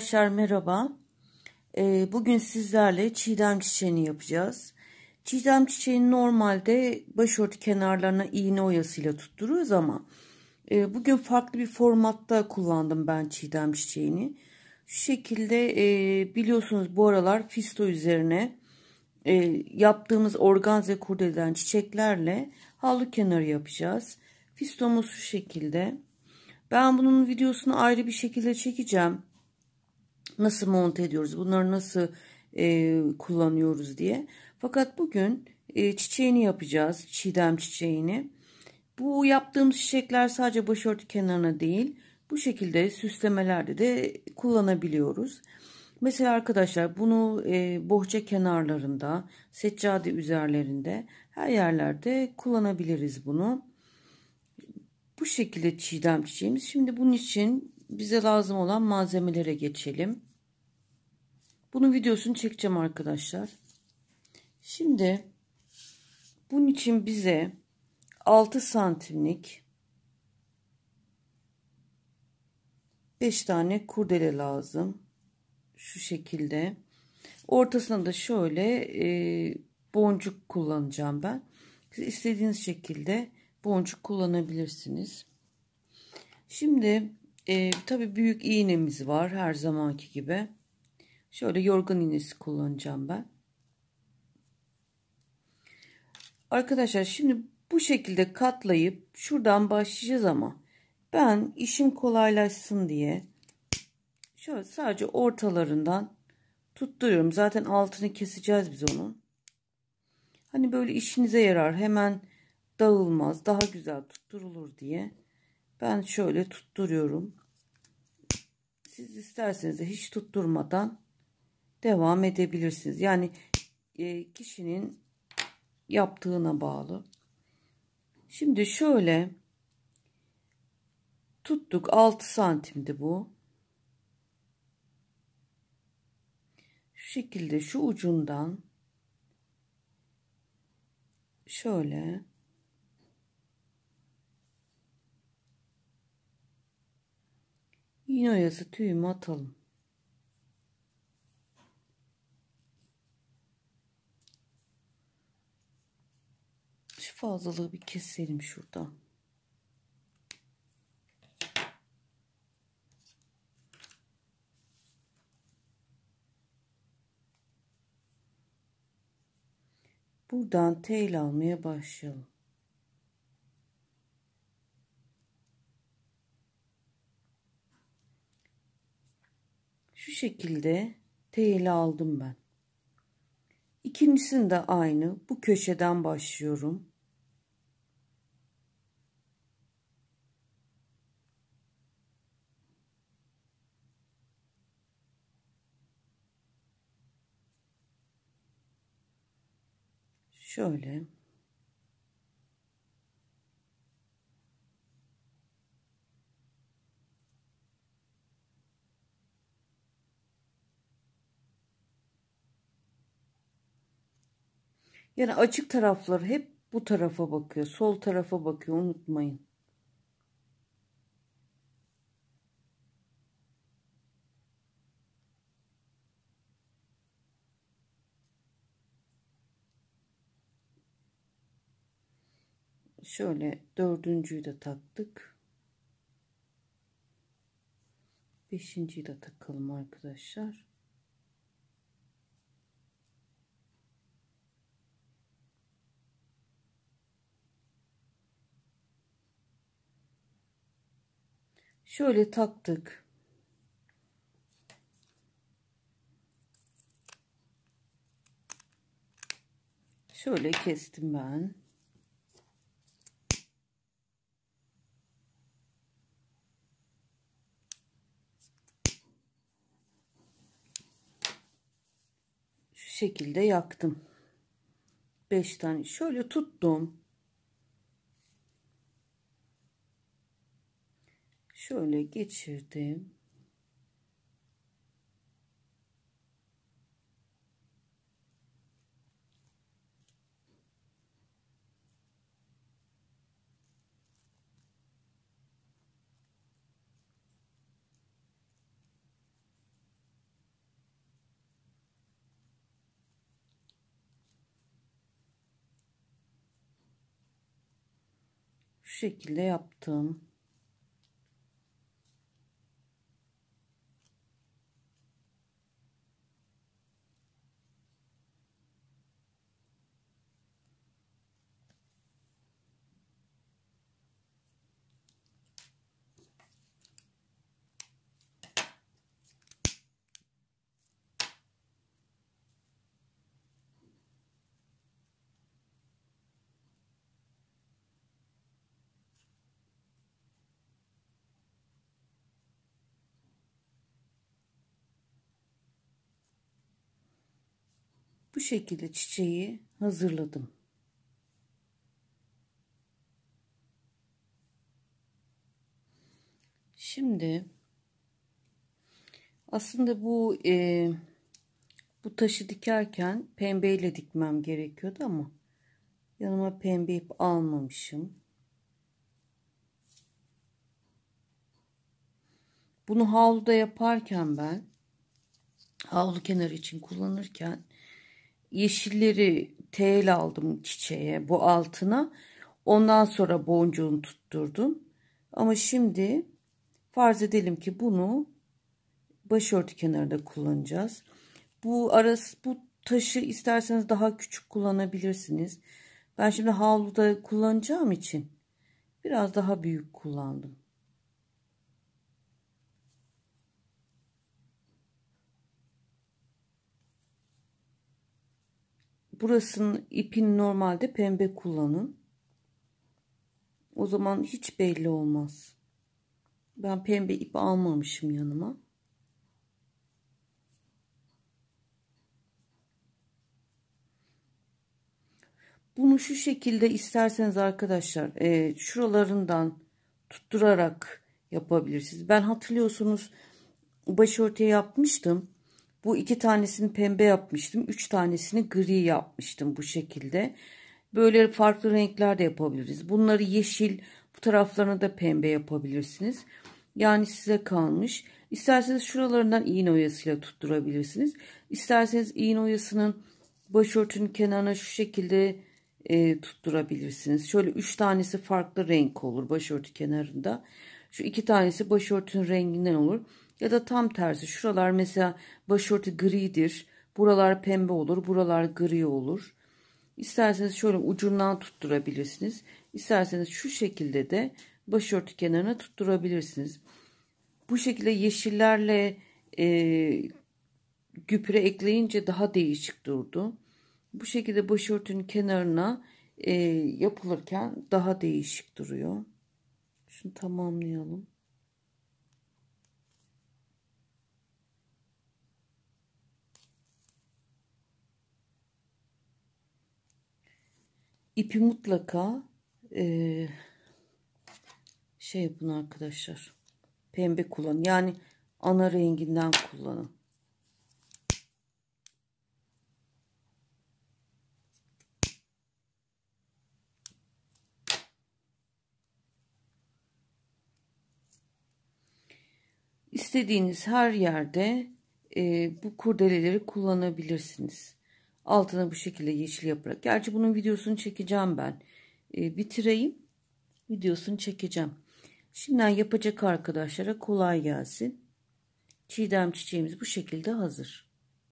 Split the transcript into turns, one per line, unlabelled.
Arkadaşlar merhaba. Ee, bugün sizlerle çiğdem çiçeğini yapacağız. Çiğdem çiçeğini normalde başörtü kenarlarına iğne oyasıyla tutturuyoruz ama e, bugün farklı bir formatta kullandım ben çiğdem çiçeğini. Şu şekilde e, biliyorsunuz bu aralar fisto üzerine e, yaptığımız organze kurdeleden çiçeklerle havlu kenarı yapacağız. Fistomuz şu şekilde. Ben bunun videosunu ayrı bir şekilde çekeceğim nasıl monte ediyoruz, bunları nasıl e, kullanıyoruz diye. Fakat bugün e, çiçeğini yapacağız, çiğdem çiçeğini. Bu yaptığımız çiçekler sadece başörtü kenarına değil, bu şekilde süslemelerde de kullanabiliyoruz. Mesela arkadaşlar bunu e, bohça kenarlarında, seccade üzerlerinde, her yerlerde kullanabiliriz bunu. Bu şekilde çiğdem çiçeğimiz. Şimdi bunun için bize lazım olan malzemelere geçelim. Bunun videosunu çekeceğim arkadaşlar. Şimdi bunun için bize 6 santimlik 5 tane kurdele lazım. Şu şekilde. Ortasına da şöyle e, boncuk kullanacağım ben. Siz istediğiniz şekilde boncuk kullanabilirsiniz. Şimdi e, tabi büyük iğnemiz var her zamanki gibi. Şöyle yorgan iğnesi kullanacağım ben. Arkadaşlar şimdi bu şekilde katlayıp şuradan başlayacağız ama ben işim kolaylaşsın diye şöyle sadece ortalarından tutturuyorum. Zaten altını keseceğiz biz onun. Hani böyle işinize yarar. Hemen dağılmaz. Daha güzel tutturulur diye. Ben şöyle tutturuyorum. Siz isterseniz de hiç tutturmadan devam edebilirsiniz. Yani e, kişinin yaptığına bağlı. Şimdi şöyle tuttuk 6 santimdi bu. Şu şekilde şu ucundan şöyle iğne oyası tüyümü atalım. Fazlalığı bir keselim şuradan. Buradan tel almaya başlayalım. Şu şekilde tel aldım ben. İkincisini de aynı bu köşeden başlıyorum. Şöyle. Yani açık taraflar hep bu tarafa bakıyor. Sol tarafa bakıyor unutmayın. Şöyle dördüncüyü de taktık. Beşinciyi de takalım arkadaşlar. Şöyle taktık. Şöyle kestim ben. Şekilde yaktım. 5 tane şöyle tuttum. Şöyle geçirdim. Şekilde yaptım. Bu şekilde çiçeği hazırladım. Şimdi aslında bu e, bu taşı dikerken pembeyle dikmem gerekiyordu ama yanıma pembe ip almamışım. Bunu havluda yaparken ben havlu kenarı için kullanırken yeşilleri tel aldım çiçeğe bu altına. Ondan sonra boncuğunu tutturdum. Ama şimdi farz edelim ki bunu başörtü kenarında kullanacağız. Bu arası bu taşı isterseniz daha küçük kullanabilirsiniz. Ben şimdi havluda kullanacağım için biraz daha büyük kullandım. Burasının ipini normalde pembe kullanın. O zaman hiç belli olmaz. Ben pembe ip almamışım yanıma. Bunu şu şekilde isterseniz arkadaşlar e, şuralarından tutturarak yapabilirsiniz. Ben hatırlıyorsunuz başörtüye yapmıştım. Bu iki tanesini pembe yapmıştım. Üç tanesini gri yapmıştım bu şekilde. Böyle farklı renkler de yapabiliriz. Bunları yeşil bu taraflarını da pembe yapabilirsiniz. Yani size kalmış. İsterseniz şuralarından iğne oyasıyla tutturabilirsiniz. İsterseniz iğne oyasının başörtünün kenarına şu şekilde e, tutturabilirsiniz. Şöyle üç tanesi farklı renk olur başörtü kenarında. Şu iki tanesi başörtünün renginden olur. Ya da tam tersi şuralar mesela başörtü gridir. Buralar pembe olur. Buralar gri olur. İsterseniz şöyle ucundan tutturabilirsiniz. İsterseniz şu şekilde de başörtü kenarına tutturabilirsiniz. Bu şekilde yeşillerle e, güpre ekleyince daha değişik durdu. Bu şekilde başörtünün kenarına e, yapılırken daha değişik duruyor. Şunu tamamlayalım. İpi mutlaka e, şey yapın arkadaşlar. Pembe kullanın. Yani ana renginden kullanın. İstediğiniz her yerde e, bu kurdeleleri kullanabilirsiniz. Altına bu şekilde yeşil yaparak. Gerçi bunun videosunu çekeceğim ben. E, bitireyim. Videosunu çekeceğim. Şimdiden yapacak arkadaşlara kolay gelsin. Çiğdem çiçeğimiz bu şekilde hazır.